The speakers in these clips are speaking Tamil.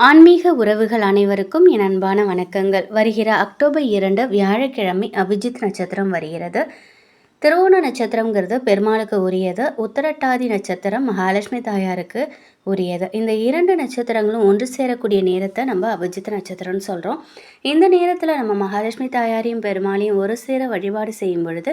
ஆன்மீக உறவுகள் அனைவருக்கும் என் அன்பான வணக்கங்கள். வருகிற அக்டோபர் இரண்டு வியாழக்கிழமை அபிஜித் நட்சத்திரம் வருகிறது. திருவோண நட்சத்திரங்கிறது பெருமாளுக்கு உரியது உத்தரட்டாதி நட்சத்திரம் மகாலட்சுமி தாயாருக்கு உரியது. இந்த இரண்டு நட்சத்திரங்களும் ஒன்று சேரக்கூடிய நேரத்தை நம்ம அபிஜித் நட்சத்திரம்னு சொல்கிறோம் இந்த நேரத்தில் நம்ம மகாலட்சுமி தாயாரையும் பெருமாளையும் ஒரு சேர வழிபாடு செய்யும் பொழுது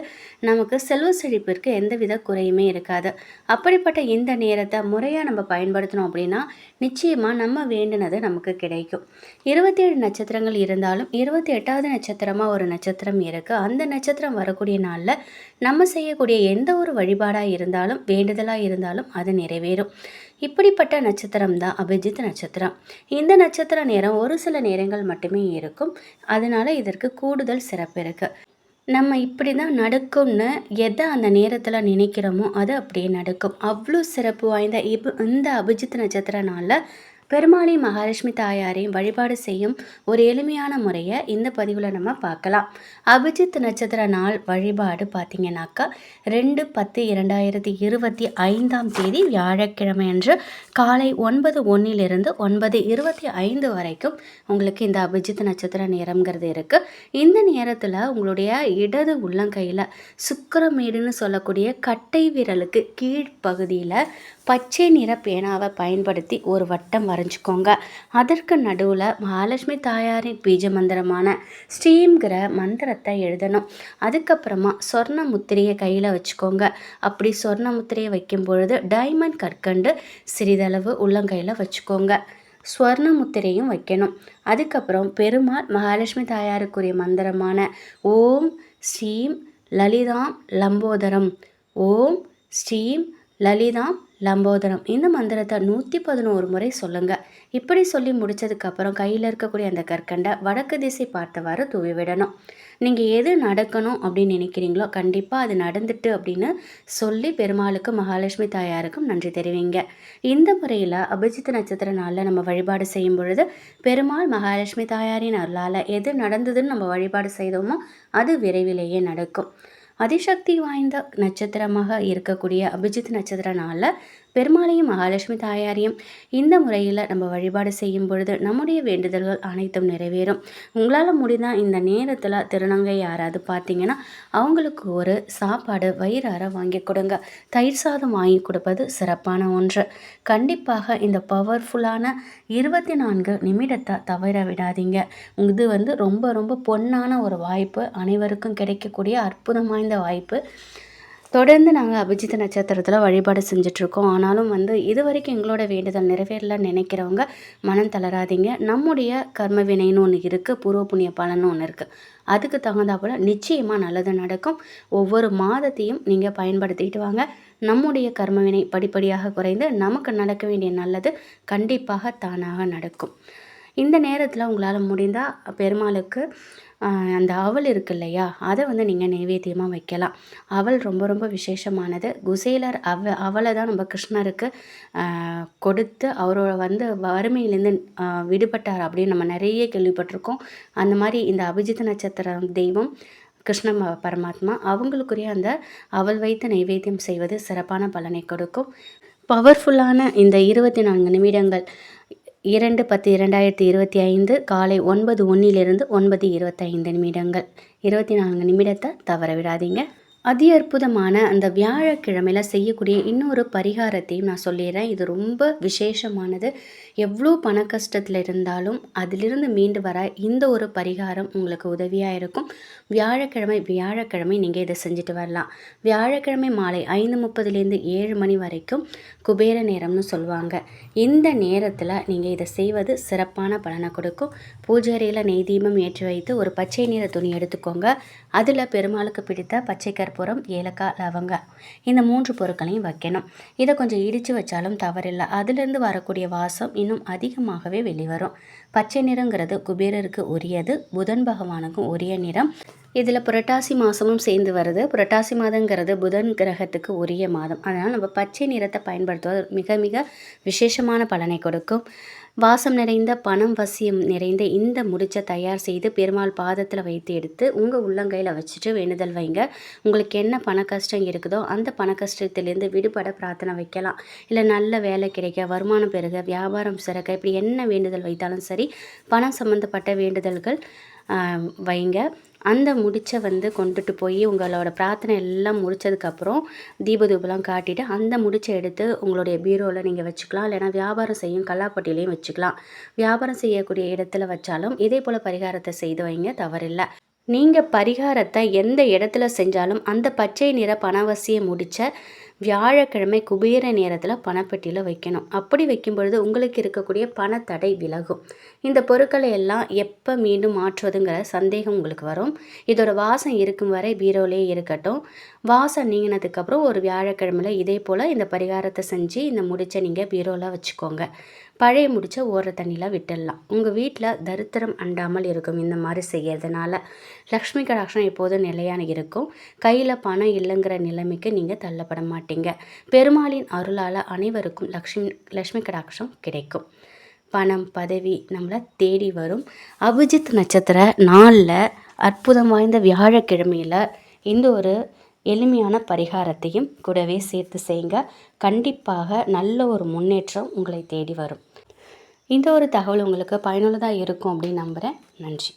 நமக்கு செல்வ செழிப்பிற்கு எந்தவித குறையுமே இருக்காது. அப்படிப்பட்ட இந்த நேரத்தை முறையாக நம்ம பயன்படுத்தினோம் அப்படின்னா நிச்சயமாக நம்ம வேண்டினது நமக்கு கிடைக்கும். இருபத்தி ஏழு நட்சத்திரங்கள் இருந்தாலும் இருபத்தி எட்டாவது நட்சத்திரமாக ஒரு நட்சத்திரம் இருக்குது அந்த நட்சத்திரம் வரக்கூடிய நாளில் நம்ம செய்யக்கூடிய எந்த ஒரு வழிபாடாக இருந்தாலும் வேண்டுதலாக இருந்தாலும் அது நிறைவேறும். இப்படிப்பட்ட நட்சத்திரம் தான் அபிஜித் நட்சத்திரம். இந்த நட்சத்திர நேரம் ஒரு சில நேரங்கள் மட்டுமே இருக்கும். அதனால இதற்கு கூடுதல் சிறப்பு இருக்குது நம்ம இப்படி தான் நடக்கும்னு எதை அந்த நேரத்தில் நினைக்கிறோமோ அது அப்படியே நடக்கும். அவ்வளோ சிறப்பு வாய்ந்த இப் இந்த அபிஜித் நட்சத்திரனால பெருமாளி மகாலட்சுமி தாயாரையும் வழிபாடு செய்யும் ஒரு எளிமையான முறையை இந்த பதிவில் நம்ம பார்க்கலாம். அபிஜித் நட்சத்திர நாள் வழிபாடு பார்த்தீங்கன்னாக்கா ரெண்டு பத்து இரண்டாயிரத்தி இருபத்தி ஐந்தாம் தேதி வியாழக்கிழமை அன்று காலை ஒன்பது ஒன்றிலிருந்து ஒன்பது இருபத்தி ஐந்து வரைக்கும் உங்களுக்கு இந்த அபிஜித் நட்சத்திர நேரம்ங்கிறது இருக்குது இந்த நேரத்தில் உங்களுடைய இடது உள்ளங்கையில் சுக்கரமேடுன்னு சொல்லக்கூடிய கட்டை விரலுக்கு கீழ்ப்பகுதியில் பச்சை நிற பேனாவை பயன்படுத்தி ஒரு வட்டம் வர வரைஞ்சிக்கோங்க அதற்கு நடுவில் மகாலட்சுமி தாயாரின் பீஜ மந்திரமான ஸ்டீம்ங்கிற மந்திரத்தை எழுதணும். அதுக்கப்புறமா சொர்ண முத்திரையை கையில் வச்சுக்கோங்க. அப்படி சொர்ண முத்திரையை வைக்கும் பொழுது டைமண்ட் கற்கண்டு சிறிதளவு உள்ளங்கையில் வச்சுக்கோங்க. ஸ்வர்ண முத்திரையும் வைக்கணும். அதுக்கப்புறம் பெருமாள் மகாலட்சுமி தாயாருக்குரிய மந்திரமான ஓம் ஸ்ரீம் லலிதாம் லம்போதரம். ஓம் ஸ்ரீம் லலிதாம் லம்போதரம் இந்த மந்திரத்தை நூற்றி பதினோரு முறை சொல்லுங்கள் இப்படி சொல்லி முடித்ததுக்கப்புறம் கையில் இருக்கக்கூடிய அந்த கற்கண்டை வடக்கு திசை பார்த்தவாறு தூவி விடணும். நீங்கள் எது நடக்கணும் அப்படின்னு நினைக்கிறீங்களோ கண்டிப்பாக அது நடந்துட்டு அப்படின்னு சொல்லி பெருமாளுக்கு மகாலட்சுமி தாயாருக்கும் நன்றி தெரிவிங்க. இந்த முறையில் அபிஜித் நட்சத்திர நாளில் நம்ம வழிபாடு செய்யும் பொழுது பெருமாள் மகாலட்சுமி தாயாரின் அருளால் எது நடந்ததுன்னு நம்ம வழிபாடு செய்தோமோ அது விரைவிலேயே நடக்கும். அதிசக்தி வாய்ந்த நட்சத்திரமாக இருக்கக்கூடிய அபிஜித் நட்சத்திரனால பெருமாளையும் மகாலட்சுமி தாயாரையும் இந்த முறையில் நம்ம வழிபாடு செய்யும் பொழுது நம்முடைய வேண்டுதல்கள் அனைத்தும் நிறைவேறும். உங்களால் முடிந்தால் இந்த நேரத்தில் திருநங்கை யாராவது பார்த்தீங்கன்னா அவங்களுக்கு ஒரு சாப்பாடு வயிறார வாங்கி கொடுங்க. தயிர் சாதம் வாங்கி கொடுப்பது சிறப்பான ஒன்று. கண்டிப்பாக இந்த பவர்ஃபுல்லான இருபத்தி நான்கு நிமிடத்தை தவற விடாதீங்க. இது வந்து ரொம்ப ரொம்ப பொன்னான ஒரு வாய்ப்பு. அனைவருக்கும் கிடைக்கக்கூடிய அற்புதம் வாய்ந்த வாய்ப்பு. தொடர்ந்து நாங்கள் அபிஜித் நட்சத்திரத்தில் வழிபாடு செஞ்சிட்ருக்கோம். ஆனாலும் வந்து இது வரைக்கும் எங்களோட வேண்டுதல் நிறைவேறல நினைக்கிறவங்க மனம் தளராதிங்க. நம்முடைய கர்ம வினைன்னு ஒன்று இருக்குது பூர்வ புண்ணிய பலன்னு ஒன்று இருக்குது அதுக்கு தகுந்தாப்புல நிச்சயமாக நல்லது நடக்கும். ஒவ்வொரு மாதத்தையும் நீங்கள் பயன்படுத்திட்டு வாங்க. நம்முடைய கர்மவினை படிப்படியாக குறைந்து நமக்கு நடக்க வேண்டிய நல்லது கண்டிப்பாக தானாக நடக்கும். இந்த நேரத்தில் உங்களால் முடிந்தால் பெருமாளுக்கு அந்த அவல் இருக்கு இல்லையா அதை வந்து நீங்கள் நைவேத்தியமாக வைக்கலாம். அவல் ரொம்ப ரொம்ப விசேஷமானது. குசேலர் அவ அவளை தான் நம்ம கிருஷ்ணருக்கு கொடுத்து அவரோட வந்து வறுமையிலேருந்து விடுபட்டார் அப்படின்னு நம்ம நிறைய கேள்விப்பட்டிருக்கோம். அந்த மாதிரி இந்த அபிஜித் நட்சத்திர தெய்வம் கிருஷ்ண பரமாத்மா அவங்களுக்குரிய அந்த அவள் வைத்து நைவேத்தியம் செய்வது சிறப்பான பலனை கொடுக்கும். பவர்ஃபுல்லான இந்த இருபத்தி நான்கு நிமிடங்கள் இரண்டு பத்து இரண்டாயிரத்தி இருபத்தி ஐந்து காலை ஒன்பது ஒன்றிலிருந்து ஒன்பது இருபத்தைந்து நிமிடங்கள். இருபத்தி நான்கு நிமிடத்தை தவற விடாதீங்க. அதி அற்புதமான அந்த வியாழக்கிழமையில் செய்யக்கூடிய இன்னொரு பரிகாரத்தையும் நான் சொல்லிடுறேன். இது ரொம்ப விசேஷமானது. எவ்வளோ பண கஷ்டத்தில் இருந்தாலும் அதிலிருந்து மீண்டு வர இந்த ஒரு பரிகாரம் உங்களுக்கு உதவியாக இருக்கும். வியாழக்கிழமை வியாழக்கிழமை நீங்கள் இதை செஞ்சுட்டு வரலாம். வியாழக்கிழமை மாலை ஐந்து முப்பதுலேருந்து ஏழு மணி வரைக்கும் குபேர நேரம்னு சொல்லுவாங்க. இந்த நேரத்தில் நீங்கள் இதை செய்வது சிறப்பான பலனை கொடுக்கும். பூஜை நெய் தீபம் ஏற்றி வைத்து ஒரு பச்சை நிற துணி எடுத்துக்கோங்க. அதில் பெருமாளுக்கு பிடித்த பச்சை கற்பூரம் ஏலக்காய் லவங்கம். இந்த மூன்று பொருட்களையும் வைக்கணும். இதை கொஞ்சம் இடித்து வச்சாலும் தவறில்லை. அதிலிருந்து வரக்கூடிய வாசம் இன்னும் அதிகமாகவே வெளிவரும். பச்சை நிறங்கிறது குபேரருக்கு உரியது புதன் பகவானுக்கும் உரிய நிறம். இதில் புரட்டாசி மாதமும் சேர்ந்து வருது. புரட்டாசி மாதங்கிறது புதன் கிரகத்துக்கு உரிய மாதம். அதனால் நம்ம பச்சை நிறத்தை பயன்படுத்துவது மிக மிக விசேஷமான பலனை கொடுக்கும். வாசம் நிறைந்த பணம் வசியம் நிறைந்த இந்த முடிச்சை தயார் செய்து பெருமாள் பாதத்தில் வைத்து எடுத்து உங்கள் உள்ளங்கையில் வச்சுட்டு வேண்டுதல் வைங்க. உங்களுக்கு என்ன பண கஷ்டம் இருக்குதோ அந்த பண கஷ்டத்திலேருந்து விடுபட பிரார்த்தனை வைக்கலாம். இல்லை நல்ல வேலை கிடைக்க வருமானம் பெருக வியாபாரம் சிறக்க இப்படி என்ன வேண்டுதல் வைத்தாலும் சரி பணம் சம்மந்தப்பட்ட வேண்டுதல்கள் வைங்க. அந்த முடிச்சை வந்து கொண்டுட்டு போய் உங்களோட பிரார்த்தனை எல்லாம் முடித்ததுக்கப்புறம் தீபதூபெலாம் காட்டிட்டு அந்த முடிச்சை எடுத்து உங்களுடைய பீரோவில் நீங்கள் வச்சுக்கலாம். இல்லைன்னா வியாபாரம் செய்யும் கல்லாப்பட்டிலையும் வச்சுக்கலாம். வியாபாரம் செய்யக்கூடிய இடத்துல வச்சாலும் இதே போல் பரிகாரத்தை செய்து வைங்க தவறில்லை. நீங்கள் பரிகாரத்தை எந்த இடத்துல செஞ்சாலும் அந்த பச்சை நிற பணவசியை முடித்த வியாழக்கிழமை குபேர நேரத்தில் பணப்பெட்டியில் வைக்கணும். அப்படி வைக்கும் பொழுது உங்களுக்கு இருக்கக்கூடிய பணத்தடை விலகும். இந்த பொருட்களை எல்லாம் எப்போ மீண்டும் மாற்றுவதுங்கிற சந்தேகம் உங்களுக்கு வரும். இதோட வாசம் இருக்கும் வரை பீரோலே இருக்கட்டும். வாசம் நீங்கினதுக்கப்புறம் ஒரு வியாழக்கிழமையில் இதே போல் இந்த பரிகாரத்தை செஞ்சு இந்த முடிச்சை நீங்கள் பீரோவில் வச்சுக்கோங்க. பழைய முடிச்ச ஓர தண்ணியில் விட்டுடலாம். உங்கள் வீட்டில் தரித்திரம் அண்டாமல் இருக்கும் இந்த மாதிரி செய்யறதுனால. லக்ஷ்மி கடாட்சம் எப்போதும் நிலையான இருக்கும். கையில் பணம் இல்லைங்கிற நிலைமைக்கு நீங்கள் தள்ளப்பட மாட்டீங்க. பெருமாளின் அருளால் அனைவருக்கும் லக்ஷ்மி லக்ஷ்மி கடாட்சம் கிடைக்கும். பணம் பதவி நம்மளை தேடி வரும். அபிஜித் நட்சத்திர நாளில் அற்புதம் வாய்ந்த வியாழக்கிழமையில் இந்த ஒரு எளிமையான பரிகாரத்தையும் கூடவே சேர்த்து செய்யுங்க கண்டிப்பாக நல்ல ஒரு முன்னேற்றம் உங்களை தேடி வரும். இந்த ஒரு தகவல் உங்களுக்கு பயனுள்ளதாக இருக்கும் அப்படின்னு நம்புகிறேன் நன்றி.